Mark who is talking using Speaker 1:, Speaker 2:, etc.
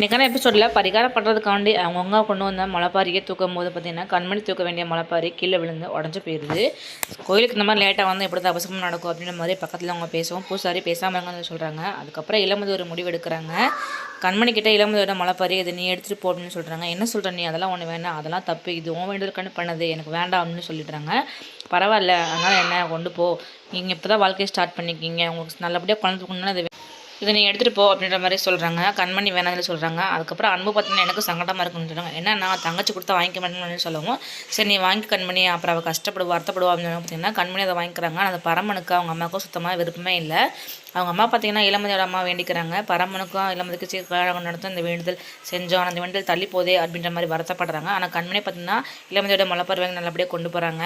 Speaker 1: இன்றைக்கான எபிசோடில் பரிகாரம் பண்ணுறதுக்காண்டி அவங்கவுங்க கொண்டு வந்த முளைப்பாரியை தூக்கும் போது பார்த்தீங்கன்னா கண்மணி தூக்க வேண்டிய முளைப்பாரி கீழே விழுந்து உடஞ்சி போயிடுது கோயிலுக்கு இந்த மாதிரி லேட்டாக வந்து எப்படி தான் நடக்கும் அப்படின்ற மாதிரி பக்கத்தில் அவங்க பேசுவோம். பூசாரி பேசாமல் இருங்கன்னு சொல்கிறாங்க அதுக்கப்புறம் இளமதி ஒரு முடிவு எடுக்கிறாங்க. கண்மணி கிட்ட இளமதியோட முளைப்பாரி இது நீ எடுத்துகிட்டு போ அப்படின்னு சொல்கிறாங்க என்ன சொல்கிற நீ? அதெல்லாம் ஒன்று வேணாம். அதெல்லாம் தப்பு. இது ஓன் வேண்டுதற்கான பண்ணது. எனக்கு வேண்டாம் அப்படின்னு சொல்லிடுறாங்க. பரவாயில்ல. அதனால் என்ன? கொண்டு போ. நீங்கள் இப்போ தான் வாழ்க்கையை ஸ்டார்ட் பண்ணிக்கிங்க உங்களுக்கு நல்லபடியாக குழந்தை கொண்டு அது இதை நீ எடுத்துகிட்டு போ அப்படின்ற மாதிரி சொல்கிறாங்க கண்மணி வேணாம்னு சொல்கிறாங்க அதுக்கப்புறம் அன்பு பார்த்தீங்கன்னா எனக்கு சங்கடமாக இருக்குன்னு சொல்கிறாங்க ஏன்னா நான் தங்கச்சி கொடுத்தா வாங்கிக்க மாட்டேன்னு சொல்லவும் சரி நீ வாங்கி கண்மணி அப்புறம் அவள் கஷ்டப்படுவா வருத்தப்படுவா அப்படின்னு பார்த்தீங்கன்னா கண்மணி அதை வாங்கிக்கிறாங்க. அந்த பரமனுக்கு அவங்க அம்மாவுக்கும் சுத்தமாக விருப்பமே இல்லை. அவங்க அம்மா பார்த்தீங்கன்னா இளமதியோட அம்மா வேண்டிக்கிறாங்க. பரமனுக்கும் இளமதிக்கு சரி கழகம் நடத்த இந்த வேண்டுதல் செஞ்சோம். அந்த வேண்டுதல் தள்ளி போதே அப்படின்ற மாதிரி வருத்தப்படுறாங்க. ஆனால் கண்மணி பார்த்தீங்கன்னா இளமதியோட முளைப்பருவாங்க நல்லபடியாக கொண்டு போகிறாங்க